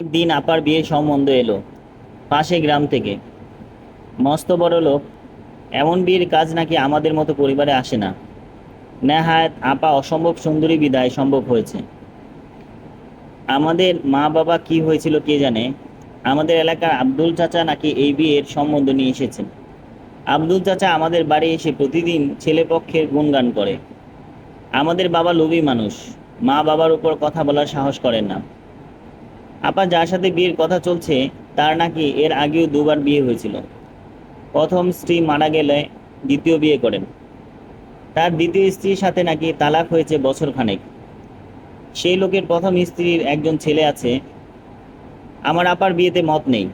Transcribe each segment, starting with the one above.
দিন আপার বিয়ের সম্বন্ধ এলো, পাশে গ্রাম থেকে। মস্ত বড় লোক, এমন বিয়ের কাজ নাকি আমাদের মতো পরিবারে আসে না। নেহায়ত আপা অসম্ভব সুন্দরী বিদায় সম্ভব হয়েছে। আমাদের মা বাবা কি হয়েছিল কে জানে? আমাদের এলাকার আব্দুল চাচা নাকি এই বিয়ের সম্বন্ধ নিয়ে এসেছেন। আব্দুল চাচা আমাদের বাড়ি এসে প্রতিদিন ছেলেপক্ষের গুণগান করে। আমাদের বাবা লোভী মানুষ, মা বাবার উপর কথা বলার সাহস করেন না। আপা যার সাথে বিয়ের কথা চলছে, তার নাকি এর আগেও দুবার বিয়ে হয়েছিল। প্রথম স্ত্রী মারা গেলে দ্বিতীয় বিয়ে করেন। তার দ্বিতীয় স্ত্রীর সাথে নাকি তালাক হয়েছে বছর খানেক সেই লোকের প্রথম স্ত্রীর একজন ছেলে আছে। আমার আপার বিয়েতে মত নেই।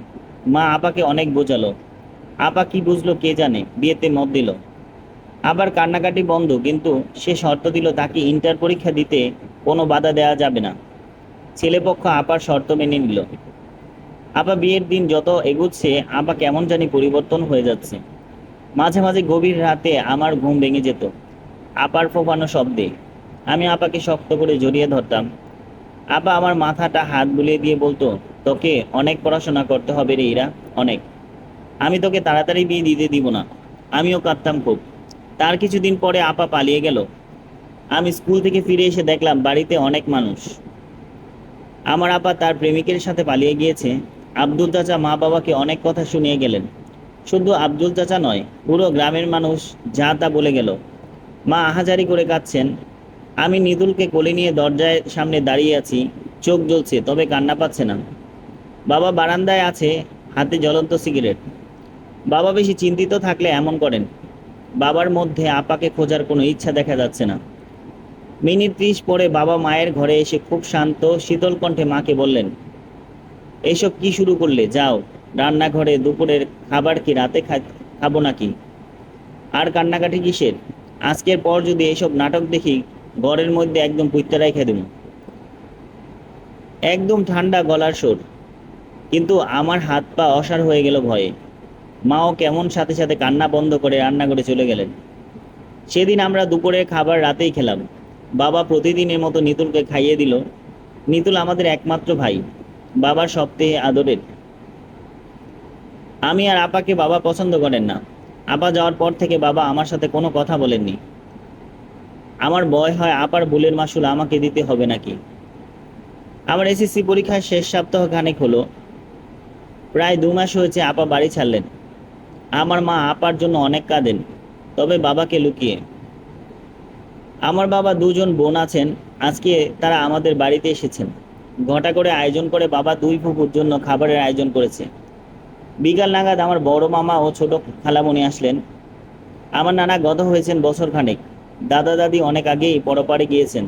মা আপাকে অনেক বোঝালো। আপা কি বুঝলো কে জানে, বিয়েতে মত দিল। আবার কান্নাকাটি বন্ধ, কিন্তু সে শর্ত দিল তাকে ইন্টার পরীক্ষা দিতে কোনো বাধা দেওয়া যাবে না। ছেলেপক্ষ আপার শর্ত মেনে নিল। আপা বিয়ের দিন যত এগুচ্ছে, আপা কেমন জানি পরিবর্তন হয়ে যাচ্ছে। মাঝে মাঝে গভীর রাতে আমার ঘুম ভেঙে যেত। আপার ফোপানো শব্দে আমি আপাকে শক্ত করে জড়িয়ে ধরতাম। আপা আমার মাথাটা হাত বুলিয়ে দিয়ে বলতো, তোকে অনেক পড়াশোনা করতে হবে রে ইরা, অনেক। আমি তোকে তাড়াতাড়ি বিয়ে দিতে দিব না। আমিও কাঁদতাম খুব। তার কিছুদিন পরে আপা পালিয়ে গেল। আমি স্কুল থেকে ফিরে এসে দেখলাম বাড়িতে অনেক মানুষ। আমার আপা তার প্রেমিকের সাথে পালিয়ে গিয়েছে। আব্দুল চাচা মা বাবাকে অনেক কথা শুনিয়ে গেলেন। শুধু আব্দুল চাচা নয়, পুরো গ্রামের মানুষ যা তা বলে গেল। মা আহাজারি করে কাঁদছেন। আমি নিদুলকে কোলে নিয়ে দরজায় সামনে দাঁড়িয়ে আছি, চোখ জ্বলছে, তবে কান্না পাচ্ছে না। বাবা বারান্দায় আছে, হাতে জ্বলন্ত সিগারেট। বাবা বেশি চিন্তিত থাকলে এমন করেন। বাবার মধ্যে আপাকে খোঁজার কোনো ইচ্ছা দেখা যাচ্ছে না। মিনিট ত্রিশ পরে বাবা মায়ের ঘরে এসে খুব শান্ত, শীতল কণ্ঠে মাকে বললেন, এসব কি শুরু করলে? যাও, রান্নাঘরে দুপুরের খাবার কি রাতে খাব নাকি? আর কান্নাকাটি কিসের? আজকের পর যদি এসব নাটক দেখি, ঘরের মধ্যে একদম পুইত্তা রেখে দেব। একদম ঠান্ডা গলার সুর কিন্তু আমার হাত পা অসার হয়ে গেল ভয়ে। মাও কেমন সাথে সাথে কান্না বন্ধ করে রান্নাঘরে চলে গেলেন। সেদিন আমরা দুপুরের খাবার রাতেই খেলাম। বাবা প্রতিদিনের মতো নিতুলকে খাইয়ে দিল। নিতুল আমাদের একমাত্র ভাই, বাবার সপ্তাহে আদরের। আমি আর আপাকে বাবা পছন্দ করেন না। আপা যাওয়ার পর থেকে বাবা আমার সাথে কোনো কথা বলেননি। আমার ভয় হয় আপার ভুলের মাসুল আমাকে দিতে হবে নাকি? আমার এসএসসি পরীক্ষার শেষ সপ্তাহ খানেক হলো। প্রায় দু মাস হয়েছে আপা বাড়ি ছাড়লেন। আমার মা আপার জন্য অনেক কাঁদেন, তবে বাবাকে লুকিয়ে। আমার বাবা দুজন বোন আছেন, আজকে তারা আমাদের বাড়িতে এসেছেন। ঘটা করে আয়োজন করে বাবা দুই ফুপুর জন্য খাবারের আয়োজন করেছে। বিকাল নাগাদ আমার বড় মামা ও ছোট খালামণি আসলেন। আমার নানা গত হয়েছেন বছর খানেক। দাদা দাদি অনেক আগেই পরপারে গিয়েছেন।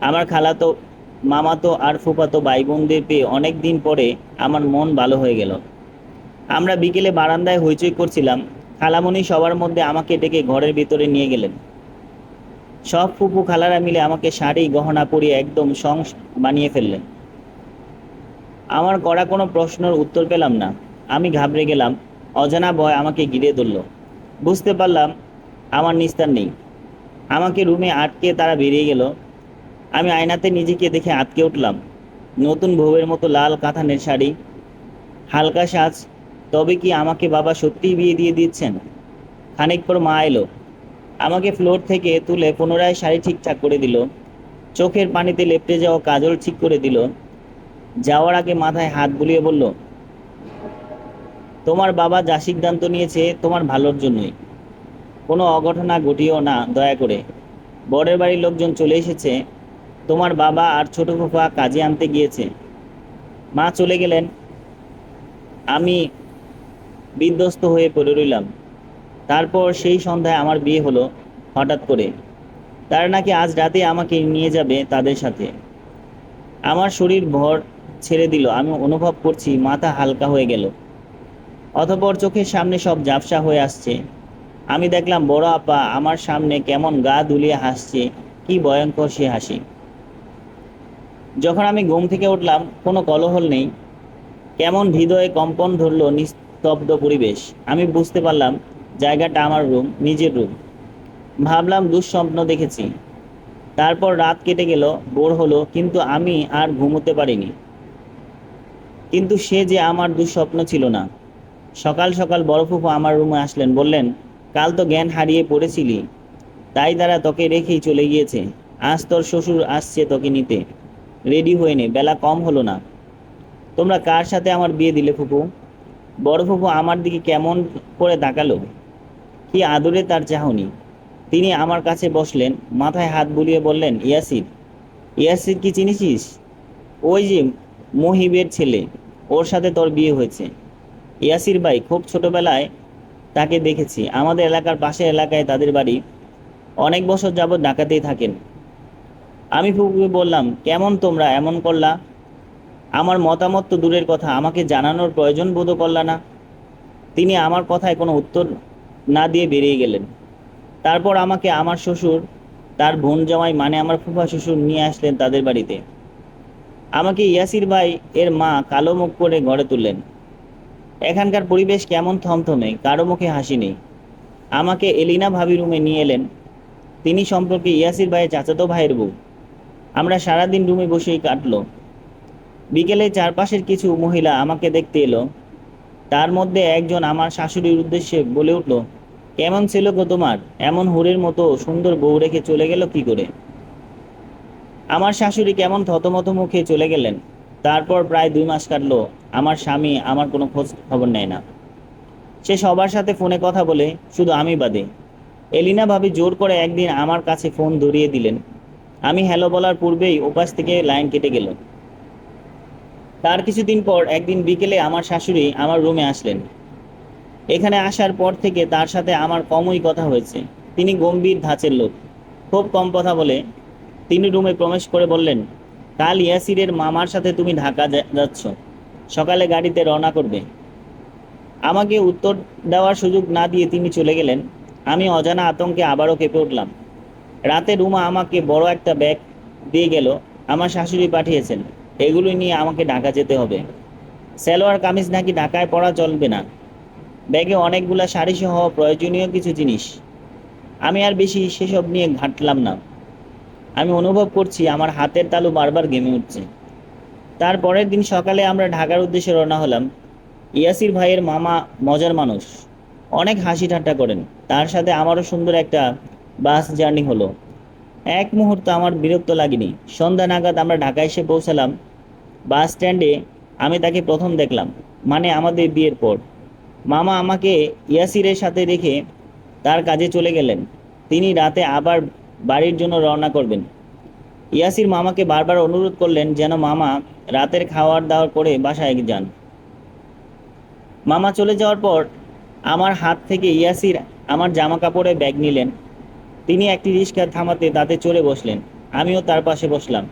আমার খালা খালাতো, মামাতো আর ফুফাতো ভাই বোনদের পেয়ে অনেক দিন পরে আমার মন ভালো হয়ে গেল। আমরা বিকেলে বারান্দায় হইচই করছিলাম। খালামণি সবার মধ্যে আমাকে ডেকে ঘরের ভিতরে নিয়ে গেলেন। সব ফুপু খালারা মিলে আমাকে শাড়ি, গহনা পরিয়ে একদম সং বানিয়ে ফেললেন। আমার করা কোনো প্রশ্নের উত্তর পেলাম না। আমি ঘাবড়ে গেলাম। অজানা ভয় আমাকে ঘিরে ধরল। বুঝতে পারলাম আমার নিস্তার নেই। আমাকে রুমে আটকে তারা বেরিয়ে গেল। আমি আয়নাতে নিজেকে দেখে আটকে উঠলাম। নতুন বউয়ের মতো লাল কাঁথানের শাড়ি। হালকা সাজ। তবে কি আমাকে বাবা সত্যিই বিয়ে দিয়ে দিচ্ছেন খানিক পর মা এলো। আমাকে ফ্লোর থেকে তুলে পুনরায় শাড়ি ঠিকঠাক করে দিল। চোখের পানিতে লেপটে যাওয়া কাজল ঠিক করে দিল। যাওয়ার আগে মাথায় হাত বুলিয়ে বলল, তোমার বাবা যা সিদ্ধান্ত নিয়েছে তোমার ভালোর জন্যই। কোনো অঘটনা ঘটিও না, দয়া করে। বরের বাড়ির লোকজন চলে এসেছে। তোমার বাবা আর ছোট ফুফা কাজে আনতে গিয়েছে। মা চলে গেলেন। আমি বিধ্বস্ত হয়ে পড়ে রইলাম। তারপর সেই সন্ধ্যায় আমার বিয়ে হলো, হঠাৎ করে। তারা নাকি আজ রাতে আমাকে নিয়ে যাবে তাদের সাথে। আমার শরীর ভর ছেড়ে দিল, আমি অনুভব করছি মাথা হালকা হয়ে গেল। অতপর চোখের সামনে সব ঝাপসা হয়ে আসছে। আমি দেখলাম, বড় আপা, আমার সামনে কেমন গা দুলিয়ে হাসছে, কি ভয়ঙ্কর সে হাসি। যখন আমি ঘুম থেকে উঠলাম, কোনো কলহল নেই। কেমন হৃদয়ে কম্পন ধরলো নিস্তব্ধ পরিবেশ। আমি বুঝতে পারলাম জায়গাটা আমার রুম, নিজের রুম। ভাবলাম দুঃস্বপ্ন দেখেছি। তারপর রাত কেটে গেল বোর হলো, কিন্তু আমি আর ঘুমোতে পারিনি। কিন্তু সে যে আমার দুঃস্বপ্ন ছিল না। সকাল সকাল বড় ফুফু আমার রুমে আসলেন, বললেন, কাল তো জ্ঞান হারিয়ে পড়েছিলি। তাই তারা তোকে রেখেই চলে গিয়েছে। আজ তোর শ্বশুর আসছে তোকে নিতে। রেডি হয়ে নে, বেলা কম হলো না। তোমরা কার সাথে আমার বিয়ে দিলে ফুপু? বড় ফুপু আমার দিকে কেমন করে তাকালো। কি আদরে তার চাহনি। তিনি আমার কাছে বসলেন, মাথায় হাত বুলিয়ে বললেন, ইয়াসির ইয়াসির কি চিনিছিস ওই যে মহিবের ছেলে, ওর সাথে তোর বিয়ে হয়েছে। ইয়াসির ভাই, খুব ছোটবেলায় তাকে দেখেছি। আমাদের এলাকার পাশের এলাকায় তাদের বাড়ি অনেক বছর যাবৎ ডাকাতেই থাকেন। আমি ফুপুকে বললাম, কেমন তোমরা? এমন করলা? আমার মতামত তো দূরের কথা, আমাকে জানানোর প্রয়োজন বোধ করলা না? তিনি আমার কথায় কোনো উত্তর না দিয়ে বেরিয়ে গেলেন। তারপর আমাকে আমার শ্বশুর, তার বোন জামাই মানে আমার ফুফা শ্বশুর নিয়ে আসলেন তাদের বাড়িতে। আমাকে ইয়াসির ভাই এর মা কালো মুখ করে ঘরে তুললেন। এখানকার পরিবেশ কেমন থমথমে, কারও মুখে হাসি নেই। আমাকে এলিনা ভাবি রুমে নিয়ে এলেন। তিনি সম্পর্কে ইয়াসির ভাইয়ের চাচাতো ভাইয়ের বউ। আমরা সারাদিন রুমে বসেই কাটলো। বিকেলে চারপাশের কিছু মহিলা আমাকে দেখতে এলো। তার মধ্যে একজন আমার শাশুড়ির উদ্দেশ্যে বলে উঠল কেমন ছিল গো তোমার? এমন হুরের মতো সুন্দর বউ রেখে চলে গেল কি করে? আমার শাশুড়ি কেমন থতমত মুখে চলে গেলেন? তারপর প্রায় দুই মাস কাটলো, আমার স্বামী আমার কোনো খোঁজ খবর নেয় না। সে সবার সাথে ফোনে কথা বলে, শুধু আমি বাদে। এলিনা ভাবি জোর করে একদিন আমার কাছে ফোন ধরিয়ে দিলেন। আমি হ্যালো বলার পূর্বেই ওপাশ থেকে লাইন কেটে গেল। তার কিছুদিন পর একদিন বিকেলে আমার শাশুড়ি আমার রুমে আসলেন। এখানে আসার পর থেকে তার সাথে আমার কমই কথা হয়েছে। তিনি গম্ভীর ধাঁচের লোক। খুব কম কথা বলে। তিনি রুমে প্রবেশ করে বললেন, কাল ইয়াসিরের মামার সাথে তুমি ঢাকা যাচ্ছ। সকালে গাড়িতে রওনা করবে। আমাকে উত্তর দেওয়ার সুযোগ না দিয়ে তিনি চলে গেলেন। আমি অজানা আতঙ্কে আবারও কেঁপে উঠলাম। রাতে রুমা আমাকে বড় একটা ব্যাগ দিয়ে গেল, আমার শাশুড়ি পাঠিয়েছেন। এগুলো নিয়ে আমাকে ঢাকা যেতে হবে। সালোয়ার কামিজ নাকি ঢাকায় পরা চলবে না। ব্যাগে অনেকগুলা শাড়ি সহ প্রয়োজনীয় কিছু জিনিস। আমি আর বেশি সেসব নিয়ে ঘাঁটলাম না। আমি অনুভব করছি আমার হাতের তালু বারবার গেমে উঠছে। তার পরের দিন সকালে আমরা ঢাকার উদ্দেশ্যে রওনা হলাম ইয়াসির ভাইয়ের মামা মজার মানুষ। অনেক হাসি ঠাট্টা করেন। তার সাথে আমারও সুন্দর একটা বাস জার্নি হলো। এক মুহূর্ত আমার বিরক্ত লাগেনি। সন্ধ্যা নাগাদ আমরা ঢাকা এসে পৌঁছালাম। বাস স্ট্যান্ডে আমি তাকে প্রথম দেখলাম। মানে আমাদের বিয়ের পর। মামা আমাকে ইয়াসিরের সাথে রেখে তার কাজে চলে গেলেন। তিনি রাতে আবার বাড়ির জন্য রওনা করবেন। ইয়াসির মামাকে বারবার অনুরোধ করলেন যেন মামা রাতের খাওয়ার দাওয়ার করে বাসায় যান। মামা চলে যাওয়ার পর আমার হাত থেকে ইয়াসির আমার জামা কাপড়ে ব্যাগ নিলেন। তিনি একটি রিক্সা থামাতে তাতে চড়ে বসলেন। আমিও তার পাশে বসলাম।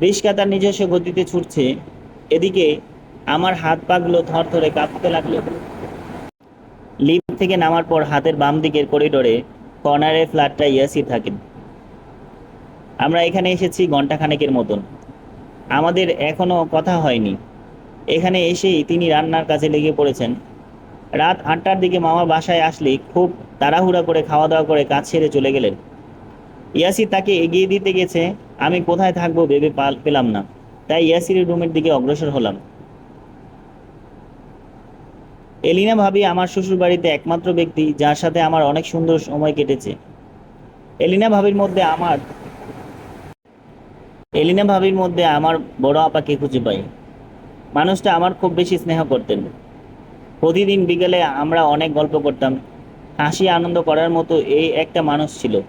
রিক্সা তার নিজস্ব গতিতে ছুটছে। এদিকে আমার হাত পাগুলো থরথরে কাঁপতে লাগল। থেকে নামার পর হাতের বাম দিকের করিডোরে কর্নারের ফ্ল্যাটটা ইয়াসির থাকেন। আমরা এখানে এসেছি ঘন্টাখানেকের মতন। আমাদের এখনও কথা হয়নি। এখানে এসেই তিনি রান্নার কাজে লেগে পড়েছেন। রাত আটটার দিকে মামা বাসায় আসলে খুব তাড়াহুড়া করে খাওয়া দাওয়া করে কাজ সেরে চলে গেলেন। ইয়াসির তাকে এগিয়ে দিতে গেছে, আমি কোথায় থাকব ভেবে পাল- পেলাম না। তাই ইয়াসিরের রুমের দিকে অগ্রসর হলাম। এলিনা ভাবি আমার শ্বশুর বাড়িতে একমাত্র ব্যক্তি, যার সাথে আমার অনেক সুন্দর সময় কেটেছে। এলিনা ভাবির মধ্যে আমার এলিনা ভাবির মধ্যে আমার বড় আপাকে খুঁজে পাই? মানুষটা আমার খুব বেশি স্নেহ করতেন। প্রতিদিন বিকেলে আমরা অনেক গল্প করতাম। হাসি আনন্দ করার মতো এই একটা মানুষ ছিল।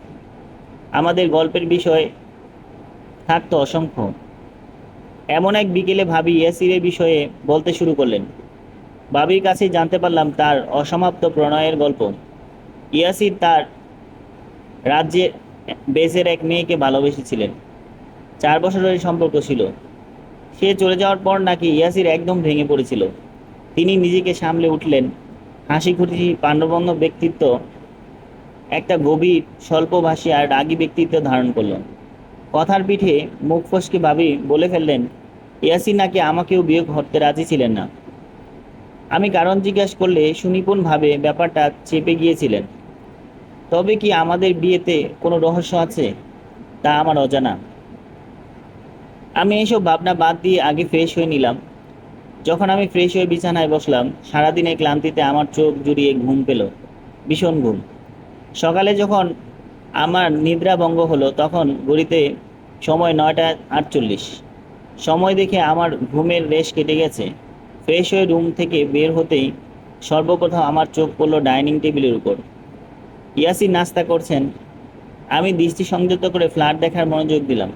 আমাদের গল্পের বিষয় থাকতো অসংখ্য। এমন এক বিকেলে ভাবি ইয়াসিরের বিষয়ে বলতে শুরু করলেন। ভাবির কাছে জানতে পারলাম তার অসমাপ্ত প্রণয়ের গল্প। ইয়াসির তার রাজ্যে বেসের এক মেয়েকে ভালোবেসেছিলেন। চার বছরের সম্পর্ক ছিল। সে চলে যাওয়ার পর নাকি ইয়াসির একদম ভেঙে পড়েছিল। তিনি নিজেকে সামলে উঠলেন। হাসি খুশি পাণ্ডবন্ধ ব্যক্তিত্ব, একটা গভীর, স্বল্পভাষী আর রাগী ব্যক্তিত্ব ধারণ করলেন কথার পিঠে মুখ ফসকে ভাবি বলে ফেললেন, ইয়াসির নাকি আমাকেও বিয়ে করতে রাজি ছিলেন না। আমি কারণ জিজ্ঞাসা করলে সুনিপুণভাবে ব্যাপারটা চেপে গিয়েছিলেন। তবে কি আমাদের বিয়েতে কোনো রহস্য আছে? তা আমার অজানা। আমি এইসব ভাবনা বাদ দিয়ে আগে ফ্রেশ হয়ে নিলাম। যখন আমি ফ্রেশ হয়ে বিছানায় বসলাম, সারাদিনে ক্লান্তিতে আমার চোখ জুড়িয়ে ঘুম পেল। ভীষণ ঘুম। সকালে যখন আমার নিদ্রা ভঙ্গ হলো, তখন ঘড়িতে সময় নয়টা আটচল্লিশ। সময় দেখে আমার ঘুমের রেশ কেটে গেছে। ফ্রেশ হয়ে রুম থেকে বের হতেই সর্বপ্রথম আমার চোখ পড়ল ডাইনিং টেবিলের উপর। ইয়াসির নাস্তা করছেন। আমি দৃষ্টি সংযুক্ত করে ফ্ল্যাট দেখার মনোযোগ দিলাম।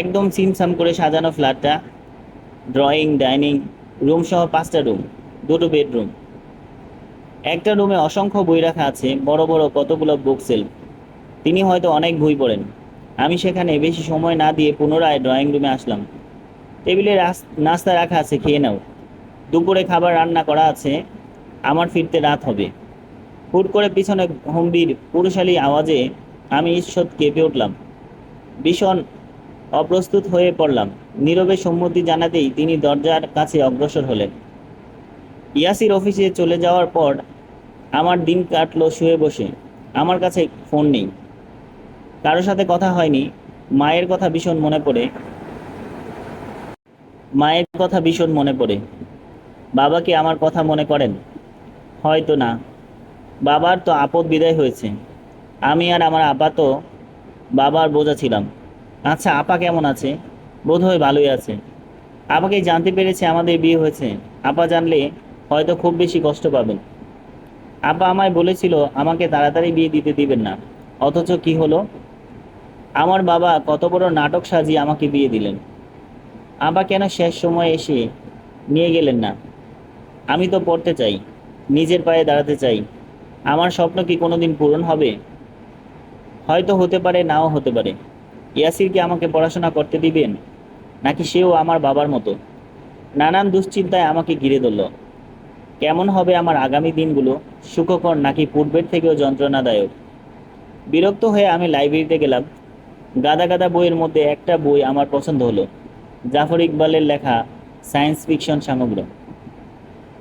একদম সিমসাম করে সাজানো ফ্ল্যাটটা, ড্রয়িং, ডাইনিং, রুম সহ পাঁচটা রুম, দুটো বেডরুম। একটা রুমে অসংখ্য বই রাখা আছে, বড় বড় কতগুলো বুক সেলফ তিনি হয়তো অনেক বই পড়েন। আমি সেখানে বেশি সময় না দিয়ে পুনরায় ড্রয়িং রুমে আসলাম। টেবিলে নাস্তা রাখা আছে, খেয়ে নাও। দুপুরে খাবার রান্না করা আছে, আমার ফিরতে রাত হবে। হুট করে পিছনে গম্ভীর পুরুষালী আওয়াজে আমি ঈশ্বর কেঁপে উঠলাম। ভীষণ অপ্রস্তুত হয়ে পড়লাম। নীরবে সম্মতি জানাতেই তিনি দরজার কাছে অগ্রসর হলেন। ইয়াসির অফিসে চলে যাওয়ার পর আমার দিন কাটলো শুয়ে বসে। আমার কাছে ফোন নেই। কারোর সাথে কথা হয়নি। মায়ের কথা ভীষণ মনে পড়ে। মায়ের কথা ভীষণ মনে পড়ে। বাবাকে আমার কথা মনে করেন? হয়তো না। বাবার তো আপদ বিদায় হয়েছে। আমি আর আমার আপা তো বাবার বোঝা ছিলাম। আচ্ছা আপা কেমন আছে? বোধহয় ভালোই আছে। আপাকে জানতে পেরেছে আমাদের বিয়ে হয়েছে। আপা জানলে হয়তো খুব বেশি কষ্ট পাবেন। আপা আমায় বলেছিল আমাকে তাড়াতাড়ি বিয়ে দিতে দিবেন না। অথচ কি হলো? আমার বাবা কত বড় নাটক সাজিয়ে আমাকে বিয়ে দিলেন। আপা কেন শেষ সময় এসে নিয়ে গেলেন না? আমি তো পড়তে চাই, নিজের পায়ে দাঁড়াতে চাই। আমার স্বপ্ন কি কোনোদিন পূরণ হবে? হয়তো হতে পারে, নাও হতে পারে। ইয়াসির কি আমাকে পড়াশোনা করতে দিবেন? নাকি সেও আমার বাবার মতো? নানান দুশ্চিন্তায় আমাকে ঘিরে ধরল। কেমন হবে আমার আগামী দিনগুলো? সুখকর নাকি পূর্বের থেকেও যন্ত্রণাদায়ক? বিরক্ত হয়ে আমি লাইব্রেরিতে গেলাম। গাদা গাদা বইয়ের মধ্যে একটা বই আমার পছন্দ হলো। জাফর ইকবালের লেখা সায়েন্স ফিকশন সামগ্র।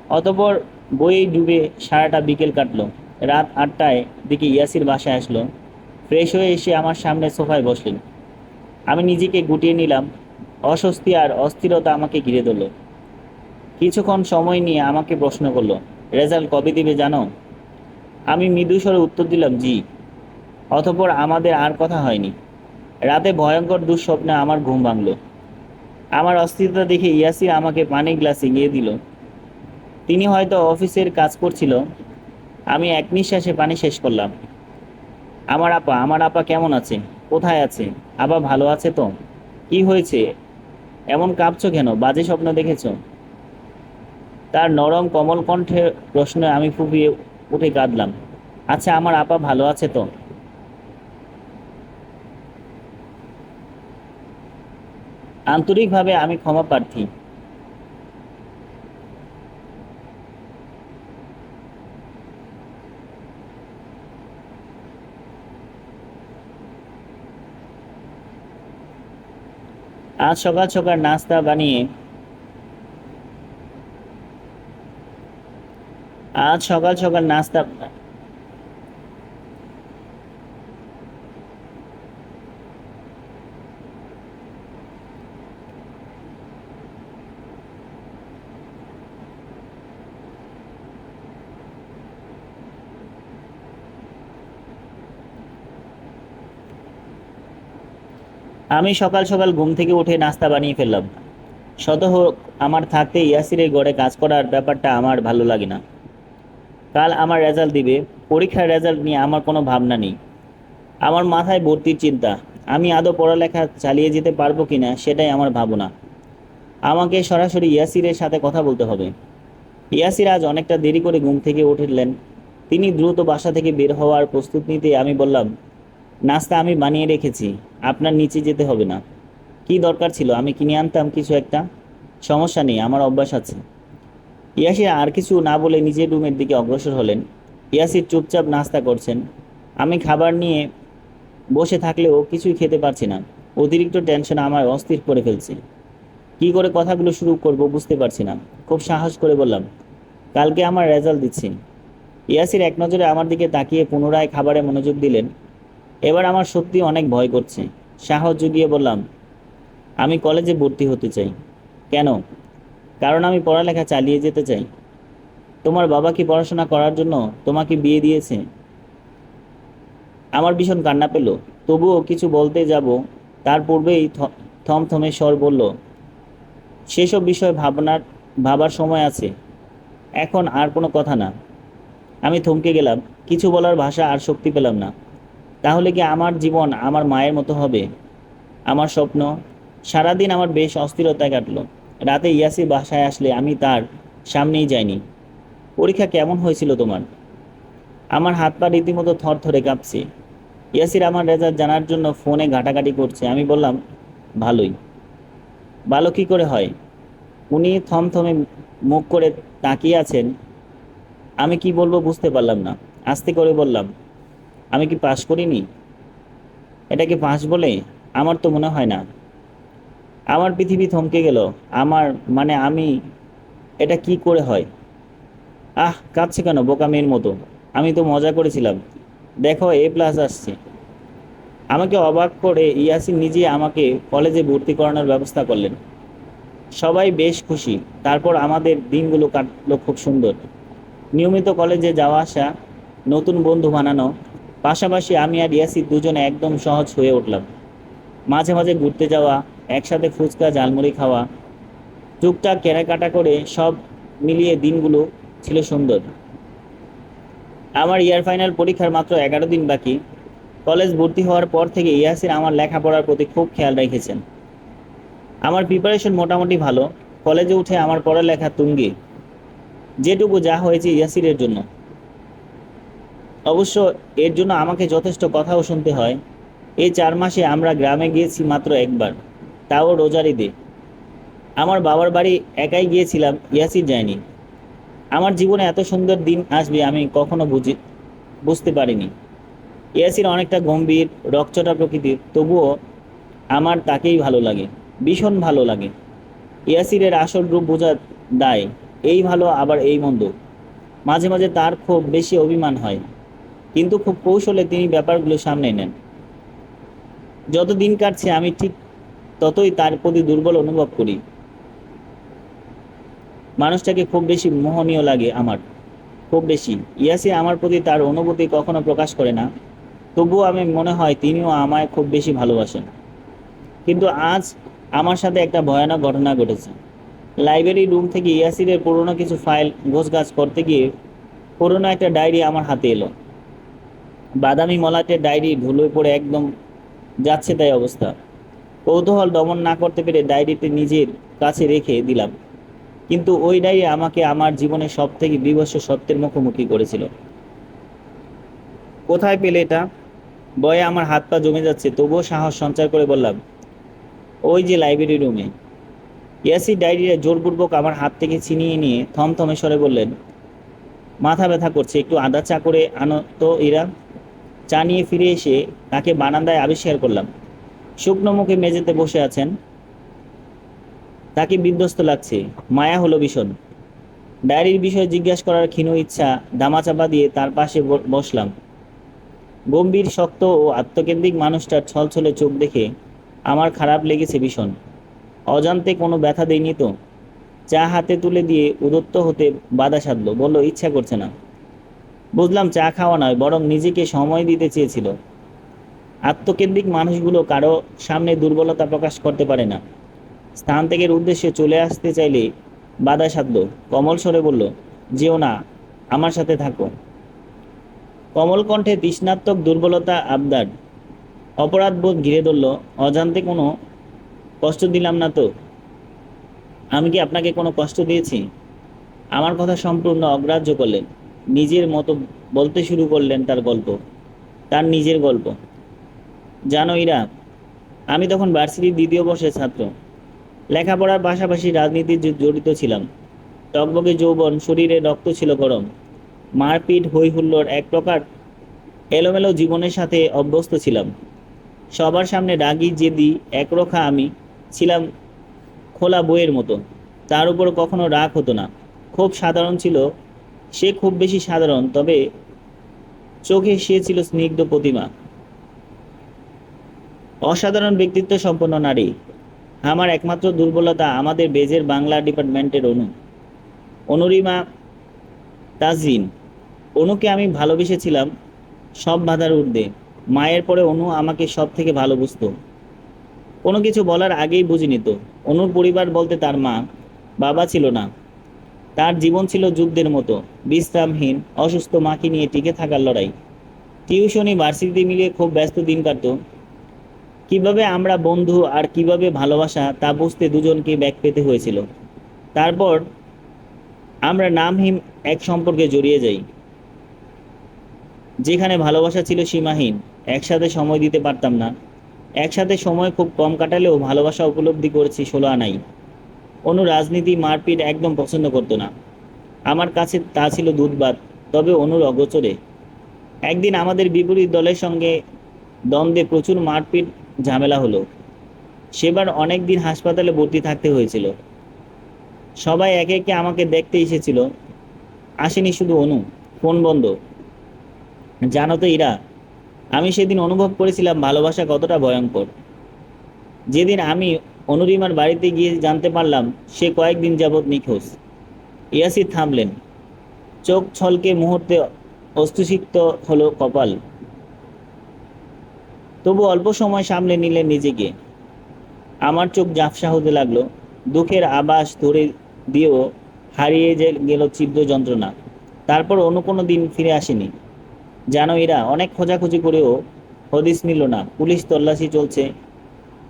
অতপর বইয়ে ডুবে সারাটা বিকেল কাটলো। রাত আটটায় দিকে ইয়াসির বাসায় আসলো। ফ্রেশ হয়ে এসে আমার সামনে সোফায় বসলেন আমি নিজেকে গুটিয়ে নিলাম। অস্বস্তি আর অস্থিরতা আমাকে ঘিরে ধরলো। কিছুক্ষণ সময় নিয়ে আমাকে প্রশ্ন করল, রেজাল্ট কবে দিবে জানো? আমি মৃদুস্বরে উত্তর দিলাম, জি। অতপর আমাদের আর কথা হয়নি। রাতে ভয়ঙ্কর দুঃস্বপ্নে আমার ঘুম ভাঙলো। আমার অস্থিরতা দেখে ইয়াসির আমাকে পানি গ্লাস এগিয়ে দিল। তিনি হয়তো অফিসের কাজ করছিল। আমি এক নিঃশ্বাসে পানি শেষ করলাম। আমার আপা আমার আপা কেমন আছে? কোথায় আছে? আপা ভালো আছে তো? কি হয়েছে? এমন কাঁপছো কেন? বাজে স্বপ্ন দেখেছ? তার নরম কমল কণ্ঠের প্রশ্নে আমি ফুপিয়ে উঠে কাঁদলাম। আচ্ছা আমার আপা ভালো আছে তো? আন্তরিকভাবে আমি ক্ষমা প্রার্থী। আজ সকাল সকাল নাস্তা বানিয়ে আজ সকাল সকাল নাস্তা আমি সকাল সকাল ঘুম থেকে উঠে নাস্তা বানিয়ে ফেললাম। শত হোক, আমার থাকতে ইয়াসিরের গড়ে কাজ করার ব্যাপারটা আমার ভালো লাগে না। কাল আমার রেজাল্ট দিবে, পরীক্ষার রেজাল্ট নিয়ে আমার কোনো ভাবনা নেই। আমার মাথায় ভর্তির চিন্তা, আমি আদৌ পড়ালেখা চালিয়ে যেতে পারব কিনা সেটাই আমার ভাবনা। আমাকে সরাসরি ইয়াসিরের সাথে কথা বলতে হবে। ইয়াসির আজ অনেকটা দেরি করে ঘুম থেকে উঠলেন। তিনি দ্রুত বাসা থেকে বের হওয়ার প্রস্তুত নিতে আমি বললাম নাস্তা আমি বানিয়ে রেখেছি, আপনার নিচে যেতে হবে না। কি দরকার ছিল? আমি কিনে আনতাম কিছু একটা? সমস্যা নেই, আমার অভ্যাস আছে। ইয়াসির আর কিছু না বলে নিজের রুমের দিকে অগ্রসর হলেন। ইয়াসির চুপচাপ নাস্তা করছেন। আমি খাবার নিয়ে বসে থাকলেও কিছুই খেতে পারছি না। অতিরিক্ত টেনশন আমার অস্থির করে ফেলছে। কি করে কথাগুলো শুরু করব বুঝতে পারছি না। খুব সাহস করে বললাম, কালকে আমার রেজাল্ট দিচ্ছি। ইয়াসির এক নজরে আমার দিকে তাকিয়ে পুনরায় খাবারে মনোযোগ দিলেন। এবার আমার সত্যি অনেক ভয় করছে। সাহস জুগিয়ে বললাম, আমি কলেজে ভর্তি হতে চাই। কেন? কারণ আমি পড়ালেখা চালিয়ে যেতে চাই। তোমার বাবা কি পড়াশোনা করার জন্য তোমাকে বিয়ে দিয়েছে? আমার ভীষণ কান্না পেল। তবুও কিছু বলতে যাব? তার পূর্বেই থমথমে স্বর বলল, সেসব বিষয়ে ভাবনার, ভাবার সময় আছে। এখন আর কোনো কথা না। আমি থমকে গেলাম। কিছু বলার ভাষা আর শক্তি পেলাম না। তাহলে কি আমার জীবন আমার মায়ের মতো হবে? আমার স্বপ্ন? সারাদিন আমার বেশ অস্থিরতায় কাটলো। রাতে ইয়াসি বাসায় আসলে আমি তার সামনেই যাইনি। পরীক্ষা কেমন হয়েছিল তোমার? আমার হাত পা রীতিমতো থর থরে কাঁপছে। ইয়াসির আমার রেজাল্ট জানার জন্য ফোনে ঘাটাঘাটি করছে। আমি বললাম, ভালোই। ভালো কী করে হয়? উনি থমথমে মুখ করে তাকিয়ে আছেন। আমি কি বলব বুঝতে পারলাম না। আস্তে করে বললাম আমি কি পাশ করিনি? এটাকে পাশ বলে? আমার তো মনে হয় না। আমার পৃথিবী থমকে গেল। আমার মানে আমি এটা কি করে হয়? আহ, কাঁদছে কেন বোকা মেয়ের মতো? আমি তো মজা করেছিলাম। দেখো, এ প্লাস আসছে। আমাকে অবাক করে ইয়াসিন নিজে আমাকে কলেজে ভর্তি করানোর ব্যবস্থা করলেন। সবাই বেশ খুশি। তারপর আমাদের দিনগুলো কাটলো খুব সুন্দর। নিয়মিত কলেজে যাওয়া আসা নতুন বন্ধু বানানো পাশাপাশি আমি আর ইয়াসির দুজনে একদম সহজ হয়ে উঠলাম। মাঝে মাঝে ঘুরতে যাওয়া, একসাথে ফুচকা, ঝালমুড়ি খাওয়া, টুকটাক কেনাকাটা করে সব মিলিয়ে দিনগুলো ছিল সুন্দর। আমার ইয়ার ফাইনাল পরীক্ষার মাত্র এগারো দিন বাকি। কলেজ ভর্তি হওয়ার পর থেকে ইয়াসির আমার লেখাপড়ার প্রতি খুব খেয়াল রেখেছেন। আমার প্রিপারেশন মোটামুটি ভালো। কলেজে উঠে আমার পড়ালেখা তুঙ্গি। যেটুকু যা হয়েছে ইয়াসিরের জন্য। অবশ্য এর জন্য আমাকে যথেষ্ট কথাও শুনতে হয়। এই চার মাসে আমরা গ্রামে গিয়েছি মাত্র একবার। তাও রোজার ঈদে আমার বাবার বাড়ি একাই গিয়েছিলাম, ইয়াসির যায়নি। আমার জীবনে এত সুন্দর দিন আসবে আমি কখনো বুঝি বুঝতে পারিনি। ইয়াসির অনেকটা গম্ভীর রকচটা প্রকৃতির, তবুও আমার তাকেই ভালো লাগে, ভীষণ ভালো লাগে। ইয়াসিরের আসল রূপ বোঝা দায়, এই ভালো আবার এই মন্দ। মাঝে মাঝে তার খুব বেশি অভিমান হয়। কিন্তু খুব কৌশলে তিনি ব্যাপারগুলো সামনে নেন। যত দিন কাটছে, আমি ঠিক ততই তার প্রতি দুর্বল অনুভব করি। মানুষটাকে খুব বেশি মোহনীয় লাগে আমার, খুব বেশি। ইয়াসি আমার প্রতি তার অনুভূতি কখনো প্রকাশ করে না, তবুও আমি মনে হয় তিনিও আমায় খুব বেশি ভালোবাসেন। কিন্তু আজ আমার সাথে একটা ভয়ানক ঘটনা ঘটেছে। লাইব্রেরি রুম থেকে ইয়াসিরের পুরনো কিছু ফাইল গোছগাছ করতে গিয়ে পুরনো একটা ডায়েরি আমার হাতে এলো। বাদামি মলাটের ডায়েরি ধুলোয় পড়ে একদম যাচ্ছে তাই অবস্থা। কৌতূহল দমন না করতে পেরে ডায়েরিতে নিজের কাছে রেখে দিলাম। কিন্তু ওই ডায়েরি আমাকে আমার জীবনের সব থেকে বিভৎস সত্যের মুখোমুখি করেছিল। কোথায় পেলে এটা? বয়ে আমার হাত পা জমে যাচ্ছে, তবুও সাহস সঞ্চার করে বললাম, ওই যে লাইব্রেরি রুমে। ইয়াসি ডায়েরিটা জোরপূর্বক আমার হাত থেকে ছিনিয়ে নিয়ে থমথমে স্বরে বললেন, মাথা ব্যথা করছে, একটু আদা চা করে আনো তো এরা চা নিয়ে ফিরে এসে তাকে বারান্দায় আবিষ্কার করলাম। শুকনো মুখে মেঝেতে বসে আছেন। তাকে বিধ্বস্ত লাগছে। মায়া হলো ভীষণ। ডায়েরির বিষয়ে জিজ্ঞাসা করার ক্ষীণ ইচ্ছা দামাচাপা দিয়ে তার পাশে বসলাম। গম্ভীর, শক্ত ও আত্মকেন্দ্রিক মানুষটার ছলছলে চোখ দেখে আমার খারাপ লেগেছে ভীষণ। অজান্তে কোনো ব্যথা দেয়নি তো? চা হাতে তুলে দিয়ে উদত্ত হতে বাধা সাধলো। বলল, ইচ্ছা করছে না। বুঝলাম চা খাওয়া নয়, বরং নিজেকে সময় দিতে চেয়েছিল। আত্মকেন্দ্রিক মানুষগুলো কারও সামনে দুর্বলতা প্রকাশ করতে পারে না। স্থান থেকে উদ্দেশ্যে চলে আসতে চাইলে বাধা সাধল। কমল স্বরে বলল, যেও না, আমার সাথে থাকো। কমল কণ্ঠে তৃষ্ণাত্মক দুর্বলতা আবদার। অপরাধবোধ ঘিরে ধরল, অজান্তে কোনো কষ্ট দিলাম না তো? আমি কি আপনাকে কোনো কষ্ট দিয়েছি? আমার কথা সম্পূর্ণ অগ্রাহ্য করলেন। নিজের মতো বলতে শুরু করলেন তার গল্প, তার নিজের গল্প। জানো ইরা, আমি তখন ভার্সিটির দ্বিতীয় বর্ষের ছাত্র। লেখাপড়ার পাশাপাশি রাজনীতির জড়িত ছিলাম। টকবকে যৌবন, শরীরে রক্ত ছিল গরম। মারপিট হই হুল্লোড় এক প্রকার এলোমেলো জীবনের সাথে অভ্যস্ত ছিলাম। সবার সামনে রাগি, জেদি, একরোখা আমি ছিলাম খোলা বইয়ের মতো। তার উপর কখনো রাগ হতো না। খুব সাধারণ ছিল সে খুব বেশি সাধারণ, তবে চোখে সে ছিল স্নিগ্ধ প্রতিমা। অসাধারণ ব্যক্তিত্ব সম্পন্ন নারী। আমার একমাত্র দুর্বলতা আমাদের বেজের বাংলা ডিপার্টমেন্টের অনু, অনুরিমা তাজরিন অনুকে আমি ভালোবেসেছিলাম সব বাধার ঊর্ধ্বে। মায়ের পরে অনু আমাকে সব থেকে ভালো বুঝতো। কোনো কিছু বলার আগেই বুঝে নিত অনুর পরিবার বলতে তার মা, বাবা ছিল না। তার জীবন ছিল যুদ্ধের মতো, বিশ্রামহীন, অসুস্থ মাকে নিয়ে টিকে থাকার লড়াই। টিউশনি ভার্সিটি মিলিয়ে খুব ব্যস্ত দিন কাটত। কীভাবে আমরা বন্ধু আর কীভাবে ভালোবাসা তা বুঝতে দুজনকে ব্যাক পেতে হয়েছিল। তারপর আমরা নামহীন এক সম্পর্কে জড়িয়ে যাই, যেখানে ভালোবাসা ছিল সীমাহীন, একসাথে সময় দিতে পারতাম না। একসাথে সময় খুব কম কাটালেও ভালোবাসা উপলব্ধি করেছি ষোলো আনাই। অনু রাজনীতি মারপিট একদম পছন্দ করতো না। আমার কাছে তা ছিল দুধবাদ, তবে অনুর অগোচরে। একদিন আমাদের বিপরীত দলের সঙ্গে দ্বন্দ্বে প্রচুর মারপিট ঝামেলা হলো। সেবার অনেক দিন হাসপাতালে ভর্তি থাকতে হয়েছিল। সবাই একে একে আমাকে দেখতে এসেছিল। আসেনি শুধু অনু, ফোন বন্ধ। জানো তো ইরা, আমি সেদিন অনুভব করেছিলাম ভালোবাসা কতটা ভয়ঙ্কর। যেদিন আমি অনুরিমার বাড়িতে গিয়ে জানতে পারলাম, সে কয়েকদিন যাবৎ নিখোঁজ। ইয়াসির থামলেন। চোখ ছলকে মুহূর্তে অস্তুসিক্ত হলো কপাল। তবু অল্প সময় সামলে নিলেন নিজেকে। আমার চোখ ঝাপসা হতে লাগল। দুঃখের আবাস ধরে দিয়েও হারিয়ে যে গেল তীব্র যন্ত্রণা। তারপর অন্য কোনো দিন ফিরে আসেনি। জানো এরা অনেক খোঁজাখুঁজি করেও হদিস মিলল না। পুলিশ তল্লাশি চলছে,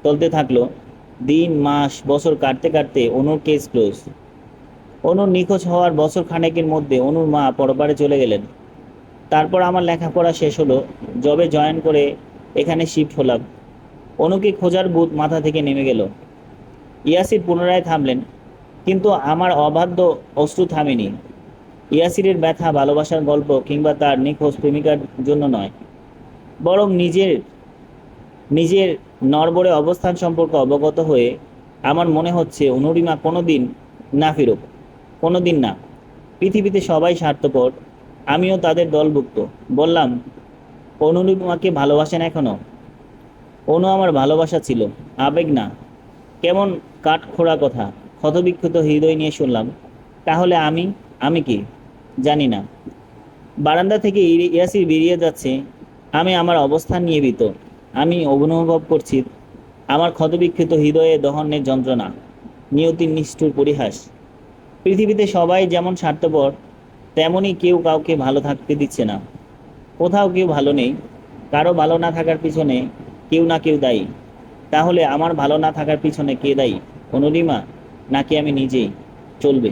চলতে থাকল। দিন, মাস, বছর কাটতে কাটতে অনুর কেস ক্লোজ অনুর নিখোঁজ হওয়ার বছর খানেকের মধ্যে অনুর মা পরপারে চলে গেলেন। তারপর আমার লেখাপড়া শেষ হলো জবে জয়েন করে এখানে শিফট হলাম। অনুকে খোঁজার বুধ মাথা থেকে নেমে গেল। ইয়াসির পুনরায় থামলেন, কিন্তু আমার অবাধ্য অশ্রু থামেনি। ইয়াসিরের ব্যথা, ভালোবাসার গল্প কিংবা তার নিখোঁজ প্রেমিকার জন্য নয়, বরং নিজের নিজের নরবরে অবস্থান সম্পর্কে অবগত হয়ে আমার মনে হচ্ছে অনুরিমা কোনো দিন না ফিরুক কোনো দিন না। পৃথিবীতে সবাই স্বার্থপর, আমিও তাদের দলভুক্ত। বললাম, অনুরিমাকে ভালোবাসেন এখনও? অনু আমার ভালোবাসা ছিল, আবেগ না। কেমন কাঠখোড়া কথা, ক্ষতবিক্ষত হৃদয় নিয়ে শুনলাম। তাহলে আমি আমি কি? জানি না। বারান্দা থেকে ইয়াসির বেরিয়ে যাচ্ছে, আমি আমার অবস্থান নিয়ে ভীত। আমি অনুভব করছি। আমার ক্ষতবিক্ষিত হৃদয়ে দহনের যন্ত্রণা। নিয়তির নিষ্ঠুর পরিহাস। পৃথিবীতে সবাই যেমন স্বার্থপর তেমনই কেউ কাউকে ভালো থাকতে দিচ্ছে না। কোথাও কেউ ভালো নেই। কারও ভালো না থাকার পিছনে কেউ না কেউ দায়ী। তাহলে আমার ভালো না থাকার পিছনে কে দায়ী? অনুরিমা নাকি আমি নিজেই? চলবে।